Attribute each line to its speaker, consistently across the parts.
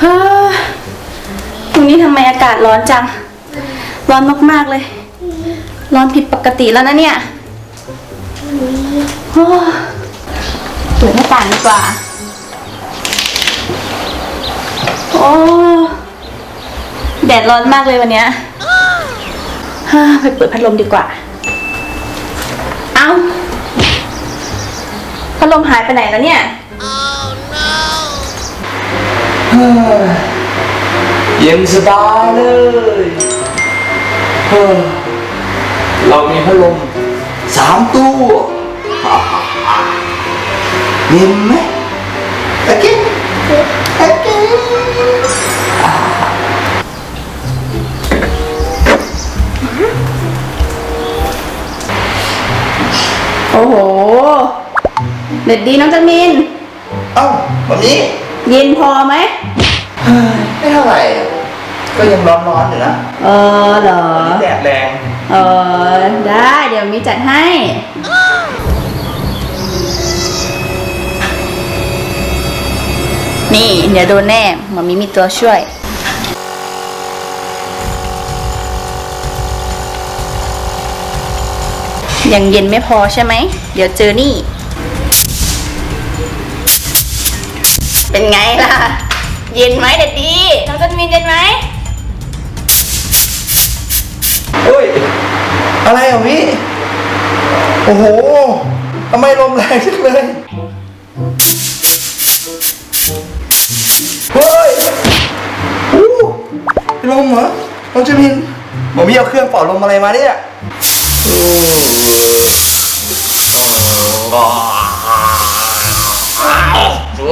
Speaker 1: เฮ้ยตรงนี้ทำไมอากาศร้อนจัง ร้อนมากๆเลย ร้อนผิดปกติแล้วนะเนี่ยโอ้เปิดหน้าต่างดีกว่า โอ้แดดร้อนมากเลยวันเนี้ยฮ่าไปเปิดพัดลมดีกว่า เอ้า พัดลมหายไปไหนแล้วเนี่ย
Speaker 2: เย็นสบายเลยเฮ้อเรามีพัดลมสามตู้ฮ่าฮ่าฮ่าเย็นไหมโอเคโอเค
Speaker 1: โอ้โห เด็ดดีน้องจันมิน
Speaker 2: เอ้าวันนี้
Speaker 1: เย็นพอไหม
Speaker 2: เฮ้ยไม่เท่าไหร่ ก็ยังร้อนๆอยู่นะ
Speaker 1: เออเหรอ
Speaker 2: วันนี้แดดแรง
Speaker 1: เออ ได้เดี๋ยวมีจัดให้ นี่ เดี๋ยวโดนแน่หมามีมีตัวช่วย ยังเย็นไม่พอใช่ไหม เดี๋ยวเจอนี่ เป็นไงล่ะ เย็นไหมเด็ดดีน้องจันมินเย็นไหม
Speaker 2: เฮ้ย อะไรอะพี่โอ้โห ทำไมลมแรงจังเลย เฮ้ยอู้ลมเหรอน้องเจมินหมอมีเอาเครื่องเป่าลมอะไรมาเนี่ย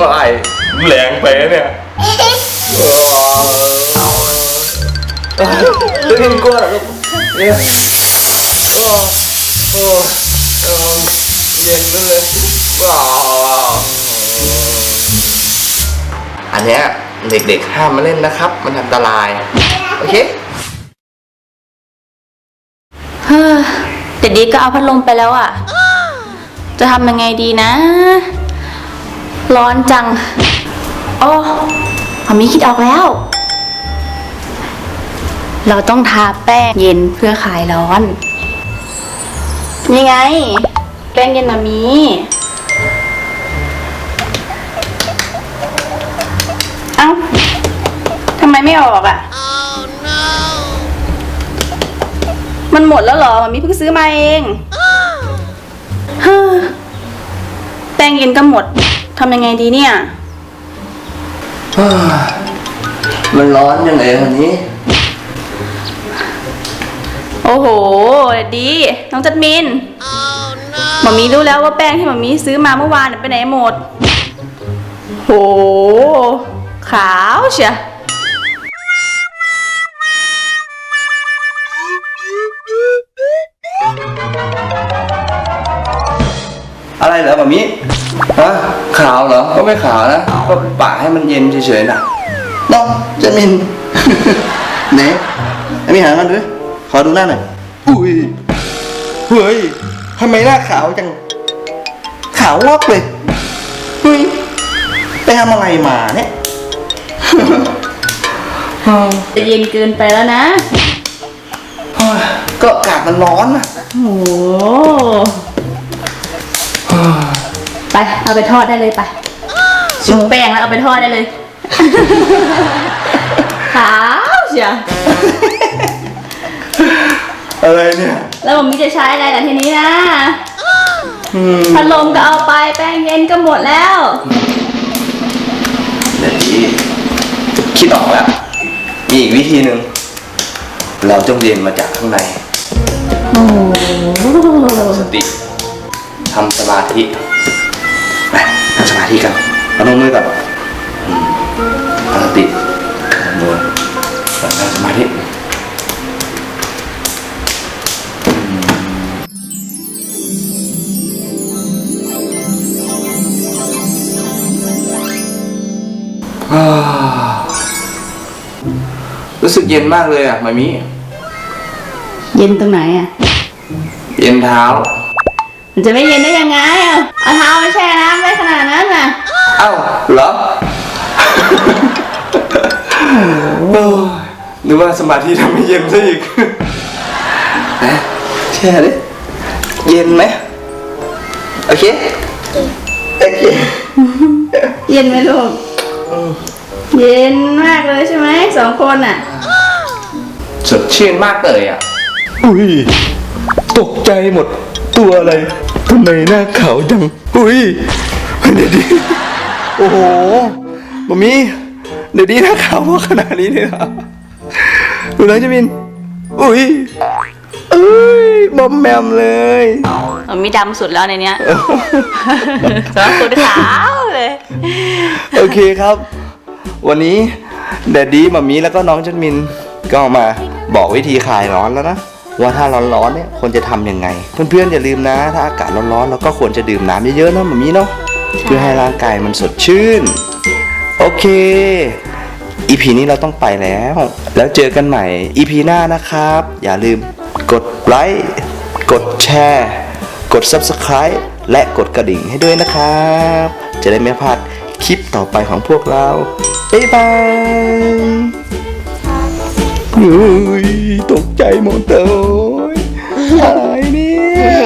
Speaker 2: ว้าย แรงไปเนี่ยเรื่องกลัวเหรอลูกเนี่ยโอ้โอ้เออเย็นเลยว้าวอันเนี้ยเด็กๆห้ามมาเล่นนะครับ มันอันตราย โอเค
Speaker 1: เฮ้อเด็ดดีก็เอาพัดลมไปแล้วอะ จะทำยังไงดีนะ ร้อนจัง โอ้มามีคิดออกแล้ว เราต้องทาแป้งเย็นเพื่อคลายร้อน นี่ไง แป้งเย็นมามีเอ้าทำไมไม่ออกอะ มันหมดแล้วเหรอมันมีเพิ่งซื้อมาเองแป้งเย็นก็หมดทำยังไงดีเนี่ย
Speaker 2: มันร้อนยังไงวันนี้
Speaker 1: โอ้โห ดี น้องจัดมินหมอมีรู้แล้วว่าแป้งที่หมอมีซื้อมาเมื่อวานน่ะไปไหนหมด โห ขาวเชีย
Speaker 2: อะไรเหรอแบบนี้ฮะขาวเหรอ ก็ไม่ขาวนะ ก็ปะให้มันเย็นเฉยๆนะน้องเจมินไหนไอ้มีหามันด้วยขอดูหน้าหน่อย อุ้ย เฮ้ยทำไมหน้าขาวจัง ขาววอกเลย เฮ้ย ไปทำอะไรมาเนี่ย
Speaker 1: จะเย็นเกินไปแล้วนะ
Speaker 2: เฮ้ยก็อากาศมันร้อนนะ
Speaker 1: โอ้โห ไปเอาไปทอดได้เลยไปชุบแป้งแล้วเอาไปทอดได้เลยขาวเชีย
Speaker 2: อะไรเนี่ย
Speaker 1: แล้วผมมีจะใช้อะไรล่ะทีนี้นะ
Speaker 2: อืม
Speaker 1: พัดลมก็เอาไปแป้งเย็นก็หมดแล้ว
Speaker 2: เดี๋ยวนี้คิดออกแล้ว มีอีกวิธีหนึ่ง เราต้องเย็นมาจากข้างใน
Speaker 1: โอ้โห
Speaker 2: สติ ทำสมาธิไปทำสมาธิกันเอาลงมือก่อนอืมตั้งสติลงมือแล้วทำสมาธิอ่ารู้สึกเย็นมากเลยอะมามิ
Speaker 1: เย็นตรงไหนอะ
Speaker 2: เย็นเท้า
Speaker 1: มันจะไม่เย็นได้ยังไงอะเอาเท้าไปแช่น้ำไว้ขนาดนั้นน่ะ
Speaker 2: เอ้าเหรอ โอ้ยนึกว่าสมาธิทำให้เย็นซะอีกนะแช่ดิ เย็นไหมโอเค โอเค
Speaker 1: เย็นไหมลูก เย็นมากเลยใช่ไหมสองคนอะ
Speaker 2: สดชื่นมากเลยอะ อุ้ย ตกใจหมดตัวอะไร ทำไมหน้าขาวจังอุ้ยเดี๋ยวดิโอ้โหมามีเดี๋ยวดีหน้าขาวมากขนาดนี้เลยเหรอดูนะจิมิน อุ้ยเอ้ยบอมแมมเลย
Speaker 1: มันมีดำสุดแล้วในเนี้ยสองคนขาวเลย
Speaker 2: โอเคครับ วันนี้แดดดี้มามีแล้วก็น้องจันมินก็มาบอกวิธีคลายร้อนแล้วนะ ว่าถ้าร้อนๆเนี่ยควรจะทำยังไง เพื่อนๆอย่าลืมนะ ถ้าอากาศร้อนๆเราก็ควรจะดื่มน้ำเยอะๆนะมามีเนาะเพื่อให้ร่างกายมันสดชื่น โอเคอีพีนี้เราต้องไปแล้ว แล้วเจอกันใหม่อีพีหน้านะครับ อย่าลืมกดไลค์กดแชร์กด Subscribe และกดกระดิ่งให้ด้วยนะครับ จะได้ไม่พลาดคลิปต่อไปของพวกเรา บ๊ายบาย เฮ้ยตกใจหมดเลยอะไรเนี่ย